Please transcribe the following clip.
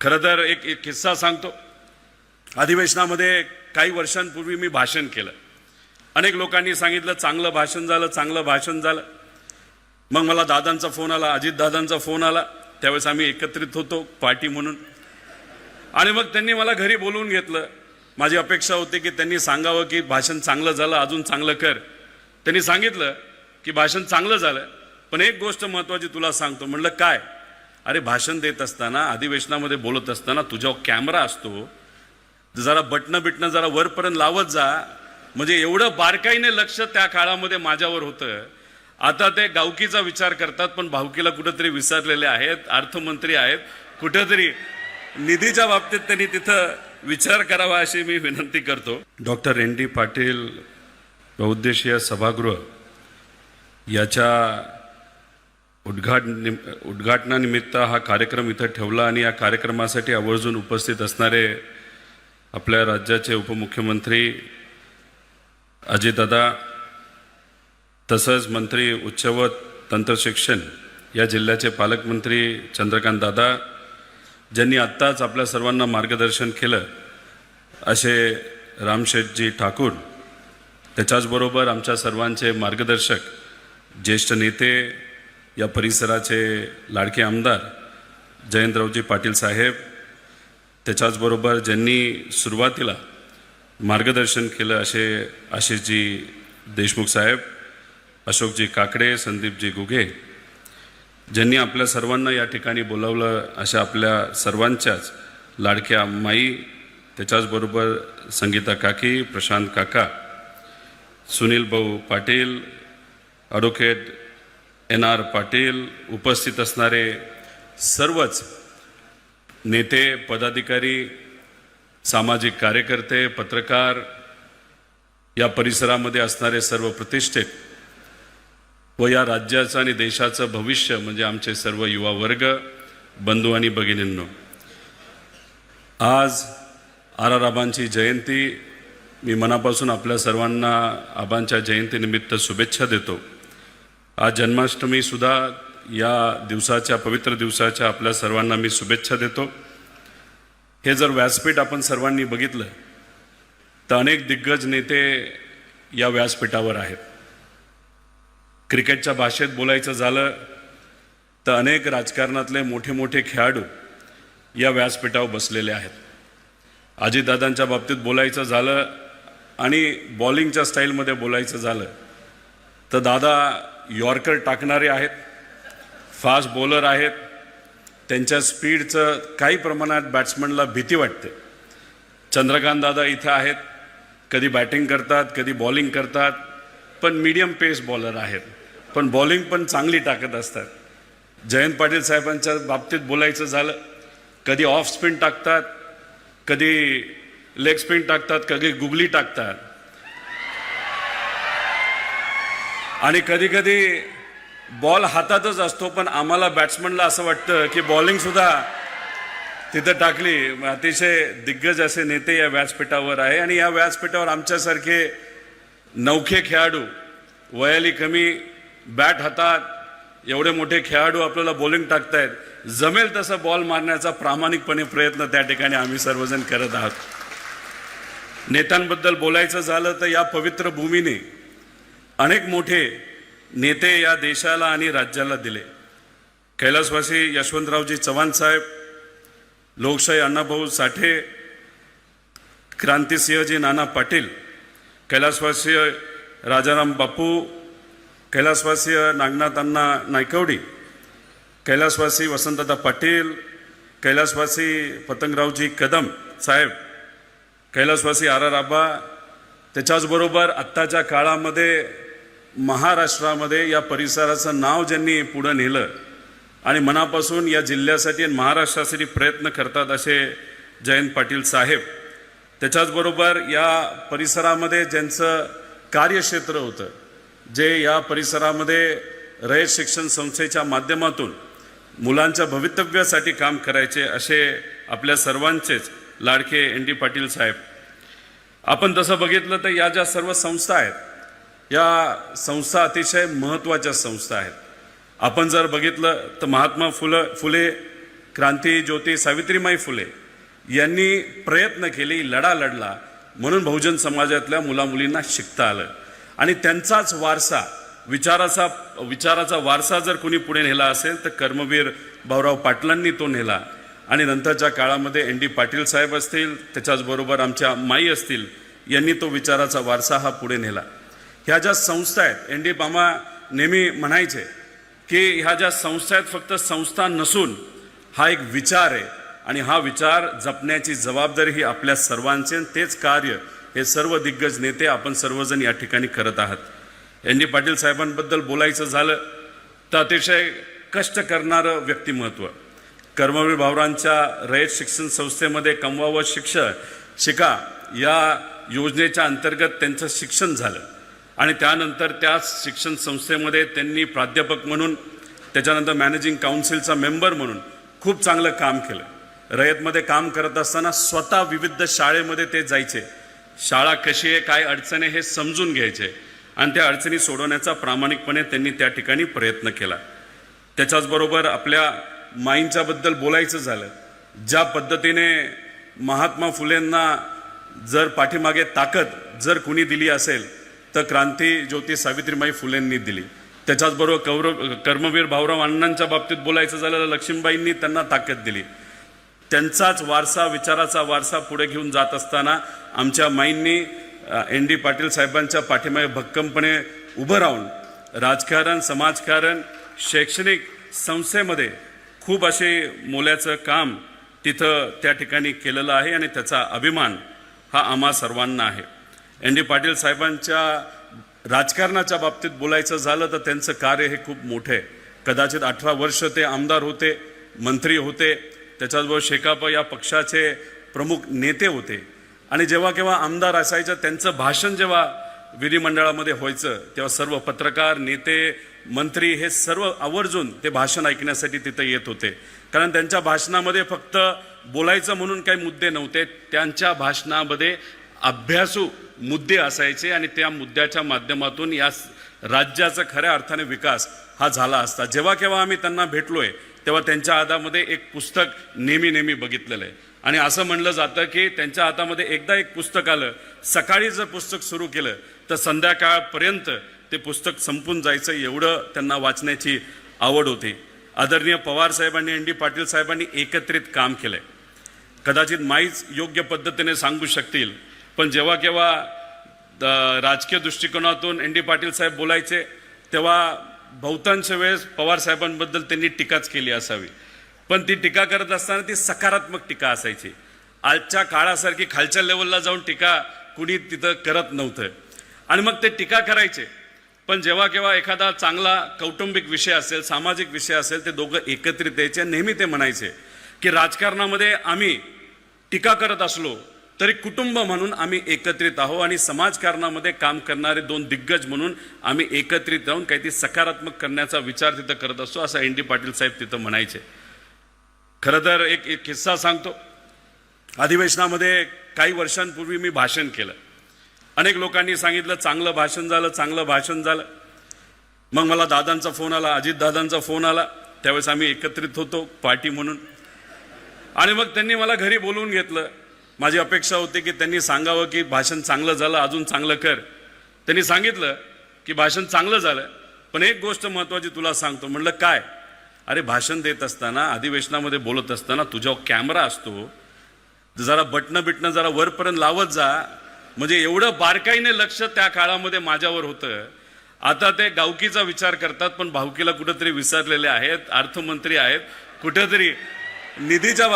खरं तर एक एक किस्सा सांगतो. अधिवेशनामध्ये काही वर्षांपूर्वी मी भाषण केलं. अनेक लोकांनी सांगितलं चांगलं भाषण झालं चांगलं भाषण झालं. मग मला दादांचा फोन आला अजित दादांचा फोन आला. त्यावेळेस आम्ही एकत्रित होतो पार्टी म्हणून. आणि मग त्यांनी मला घरी बोलवून घेतलं. माझी अपेक्षा होती की त्यांनी सांगावं की भाषण चांगलं झालं अजून चांगलं कर. त्यांनी सांगितलं की भाषण चांगलं झालं पण एक गोष्ट महत्त्वाची तुला सांगतो. म्हणलं काय? अरे भाषण देत असताना अधिवेशनामध्ये बोलत असताना तुझ्या कॅमेरा असतो. जरा बटणं बिटणं जरा वरपर्यंत लावत जा. म्हणजे एवढं बारकाईने लक्ष त्या काळामध्ये माझ्यावर होतं. आता ते गावकीचा विचार करतात पण भावकीला कुठंतरी विसरलेले आहेत अर्थमंत्री आहेत. कुठंतरी निधीच्या बाबतीत त्यांनी तिथं विचार करावा अशी मी विनंती करतो. डॉक्टर एन डी पाटील बहुद्देशीय सभागृह याच्या उद्घाटन उद्घाटनानिमित्त हा कार्यक्रम इथं ठेवला आणि या कार्यक्रमासाठी आवर्जून उपस्थित असणारे आपल्या राज्याचे उपमुख्यमंत्री अजितदादा तसंच मंत्री उच्च व तंत्रशिक्षण या जिल्ह्याचे पालकमंत्री चंद्रकांत दादा ज्यांनी आत्ताच आपल्या सर्वांना मार्गदर्शन केलं असे रामशेठजी ठाकूर त्याच्याचबरोबर आमच्या सर्वांचे मार्गदर्शक ज्येष्ठ नेते या परिसराचे लाडके आमदार जयंतरावजी पाटील साहेब त्याच्याचबरोबर ज्यांनी सुरुवातीला मार्गदर्शन केलं असे आशिषजी देशमुख साहेब अशोकजी काकडे संदीपजी गुगे ज्यांनी आपल्या सर्वांना या ठिकाणी बोलावलं अशा आपल्या सर्वांच्याच लाडक्या माई त्याच्याचबरोबर संगीता काकी प्रशांत काका सुनील भाऊ Patil advocate N R Patil उपस्थित असणारे सर्वच नेते पदाधिकारी सामाजिक कार्यकर्ते पत्रकार या परिसरामध्ये असणारे सर्व प्रतिष्ठित व या राज्याचं आणि देशाचं भविष्य म्हणजे आमचे सर्व युवा वर्ग बंधू आणि भगिनींनो. आज आर आर आबांची जयंती मी मनापासून आपल्या सर्वांना आबांच्या जयंतीनिमित्त शुभेच्छा देतो. आज जन्माष्टमीसुद्धा या दिवसाच्या पवित्र दिवसाच्या आपल्या सर्वांना मी शुभेच्छा देतो. हे जर व्यासपीठ आपण सर्वांनी बघितलं तर अनेक दिग्गज नेते या व्यासपीठावर आहेत. क्रिकेटच्या भाषेत बोलायचं झालं तर अनेक राजकारणातले मोठे मोठे खेळाडू या व्यासपीठावर बसलेले आहेत. अजितदादांच्या बाबतीत बोलायचं झालं आणि बॉलिंगच्या स्टाईलमध्ये बोलायचं झालं तर दादा यॉर्कर टाकणारे आहेत फास्ट बॉलर आहेत त्यांच्या स्पीडचं काही प्रमाणात बॅट्समनला भीती वाटते. चंद्रकांत दादा इथं आहेत कधी बॅटिंग करतात कधी बॉलिंग करतात पण मीडियम पेस बॉलर आहेत. पण बॉलिंग पण चांगली टाकत असतात. जयंत पाटील साहेबांच्या बाबतीत बोलायचं झालं कधी ऑफ स्पिन टाकतात कधी लेग स्पिन टाकतात कधी गुगली टाकतात. आणि कधीकधी बॉल हातातच असतो पण आम्हाला बॅट्समनला असं वाटतं की बॉलिंगसुद्धा तिथं टाकली. अतिशय दिग्गज असे नेते या व्यासपीठावर आहे. आणि या व्यासपीठावर आमच्यासारखे नौखे खेळाडू वयाली कमी बॅट हातात एवढे मोठे खेळाडू आपल्याला बॉलिंग टाकतायत. जमेल तसं बॉल मारण्याचा प्रामाणिकपणे प्रयत्न त्या ठिकाणी आम्ही सर्वजण करत आहोत. नेत्यांबद्दल बोलायचं झालं तर या पवित्र भूमीने अनेक मोठे नेते या देशाला आणि राज्याला दिले. कैलासवासी यशवंतरावजी चव्हाण साहेब लोकशाही अण्णाभाऊ साठे क्रांतिसिंहजी नाना पाटील कैलासवासीय राजाराम बापू कैलासवासीय नागनाथ अण्णा नायकवडी कैलासवासी वसंतदा पाटील कैलासवासी पतंगरावजी कदम साहेब कैलासवासी आर आर आबा त्याच्याचबरोबर आत्ताच्या काळामध्ये महाराष्ट्रामध्ये या परिसराचं नाव ज्यांनी पुढं नेलं आणि मनापासून या जिल्ह्यासाठी आणि महाराष्ट्रासाठी प्रयत्न करतात असे जयंत पाटील साहेब. त्याच्याचबरोबर या परिसरामध्ये ज्यांचं कार्यक्षेत्र होतं जे या परिसरामध्ये रयत शिक्षण संस्थेच्या माध्यमातून मुलांच्या भवितव्यासाठी काम करायचे असे आपल्या सर्वांचेच लाडके एन डी पाटील साहेब. आपण तसं बघितलं तर या ज्या सर्व संस्था आहेत या संस्था अतिशय महत्त्वाच्या संस्था आहेत. आपण जर बघितलं तर महात्मा फुलं फुले क्रांती ज्योती सावित्रीमाई फुले यांनी प्रयत्न केले लढा लढला. म्हणून बहुजन समाजातल्या मुलामुलींना शिकता आलं. आणि त्यांचाच वारसा विचाराचा विचाराचा वारसा जर कोणी पुढे नेला असेल तर कर्मवीर भाऊराव पाटलांनी तो नेला. आणि नंतरच्या काळामध्ये एन डी पाटील साहेब असतील त्याच्याचबरोबर आमच्या माई असतील यांनी तो विचाराचा वारसा हा पुढे नेला. ह्या ज्या संस्था आहेत एन डी बामा नेहमी म्हणायचे की ह्या ज्या संस्था आहेत फक्त संस्था नसून हा एक विचार आहे. आणि हा विचार जपण्याची जबाबदारी ही आपल्या सर्वांचे तेच कार्य हे सर्व दिग्गज नेते आपण सर्वजण या ठिकाणी करत आहात. एन डी पाटील साहेबांबद्दल बोलायचं झालं तर अतिशय कष्ट करणारं व्यक्तिमत्व. कर्मवीर भावरांच्या रयत शिक्षण संस्थेमध्ये कमवा व शिक्षण शिका या योजनेच्या अंतर्गत त्यांचं शिक्षण झालं. आणि त्यानंतर त्या शिक्षण संस्थेमध्ये त्यांनी प्राध्यापक म्हणून त्याच्यानंतर मॅनेजिंग काउन्सिलचा मेंबर म्हणून खूप चांगलं काम केलं. रयतमध्ये काम करत असताना स्वतः विविध शाळेमध्ये ते जायचे. शाळा कशी आहे काय अडचण आहे हे समजून घ्यायचे. आणि त्या अडचणी सोडवण्याचा प्रामाणिकपणे त्यांनी त्या ठिकाणी प्रयत्न केला. त्याच्याचबरोबर आपल्या माईंच्याबद्दल बोलायचं झालं. ज्या पद्धतीने महात्मा फुलेंना जर पाठीमागे ताकद जर कुणी दिली असेल तर क्रांती ज्योती सावित्रीबाई फुलेंनी दिली. त्याच्याचबरोबर कौरव कर्मवीर भाऊराव अण्णांच्या बाबतीत बोलायचं झालं तर लक्ष्मीबाईंनी त्यांना ताकद दिली. त्यांचाच वारसा विचाराचा वारसा पुढे घेऊन जात असताना आमच्या माईंनी एन डी पाटील साहेबांच्या पाठीमागे भक्कमपणे उभं राहून राजकारण समाजकारण शैक्षणिक संस्थेमध्ये खूप असे मोल्याचं काम तिथं त्या ठिकाणी केलेलं आहे आणि त्याचा अभिमान हा आम्हा सर्वांना आहे. एन डी पाटील साहेबांच्या राजकारणाच्या बाबतीत बोलायचं झालं तर त्यांचं कार्य हे खूप मोठं आहे. कदाचित अठरा वर्ष ते आमदार होते मंत्री होते त्याच्याचबरोबर शेकाप या पक्षाचे प्रमुख नेते होते. आणि जेव्हा केव्हा आमदार असायचं त्यांचं भाषण जेव्हा विधिमंडळामध्ये व्हायचं तेव्हा सर्व पत्रकार नेते मंत्री हे सर्व आवर्जून ते भाषण ऐकण्यासाठी तिथं येत होते. कारण त्यांच्या भाषणामध्ये फक्त बोलायचं म्हणून काही मुद्दे नव्हते त्यांच्या भाषणामध्ये अभ्यासू मुद्दे असायचे आणि त्या मुद्द्याच्या माध्यमातून या राज्याचा खऱ्या अर्थाने विकास हा झाला असता. जेव्हा केव्हा आम्ही त्यांना भेटलो आहे तेव्हा त्यांच्या हातामध्ये एक पुस्तक नेहमी नेहमी बघितलेलं आहे. आणि असं म्हणलं जातं की त्यांच्या हातामध्ये एकदा एक पुस्तक आलं सकाळी जर पुस्तक सुरू केलं तर संध्याकाळपर्यंत ते पुस्तक संपून जायचं एवढं त्यांना वाचण्याची आवड होती. आदरणीय पवार साहेबांनी एन डी पाटील साहेबांनी एकत्रित काम केलं कदाचित माईच योग्य पद्धतीने सांगू शकतील पण जेव्हा केव्हा राजकीय दृष्टिकोनातून एन डी पाटील साहेब बोलायचे तेव्हा बहुतांश वेळेस पवार साहेबांबद्दल त्यांनी टीकाच केली असावी. पण ती टीका करत असताना ती सकारात्मक टीका असायची. आजच्या काळासारखी खालच्या लेवलला जाऊन टीका कुणी तिथं करत नव्हतं. आणि मग ते टीका करायचे. पण जेव्हा केव्हा एखादा चांगला कौटुंबिक विषय असेल सामाजिक विषय असेल ते दोघं एकत्रित यायचे आणि नेहमी ते म्हणायचे की राजकारणामध्ये आम्ही टीका करत असलो तरी कुटुंब म्हणून आम्ही एकत्रित आहो आणि समाजकारणामध्ये काम करणारे दोन दिग्गज म्हणून आम्ही एकत्रित राहून काहीतरी सकारात्मक करण्याचा विचार तिथं करत असतो असं एन डी पाटील साहेब तिथं म्हणायचे. खरं तर एक एक किस्सा सांगतो. अधिवेशनामध्ये काही वर्षांपूर्वी मी भाषण केलं. अनेक लोकांनी सांगितलं चांगलं भाषण झालं चांगलं भाषण झालं. मग मला दादांचा फोन आला अजित दादांचा फोन आला. त्यावेळेस आम्ही एकत्रित होतो पार्टी म्हणून. आणि मग त्यांनी मला घरी बोलवून घेतलं. माझी अपेक्षा होती की त्यांनी सांगावं की भाषण चांगलं झालं अजून चांगलं कर. त्यांनी सांगितलं की भाषण चांगलं झालं पण एक गोष्ट महत्त्वाची तुला सांगतो. म्हणलं काय? अरे भाषण देत असताना अधिवेशनामध्ये बोलत असताना तुझ्यावर कॅमेरा असतो. जरा बटणं बिटणं जरा वरपर्यंत लावत जा. म्हणजे एवढं बारकाईने लक्ष त्या काळामध्ये माझ्यावर होतं. आता ते गावकीचा विचार करतात पण भावकीला कुठंतरी विसरलेले आहेत अर्थमंत्री आहेत. कुठंतरी निधीच्या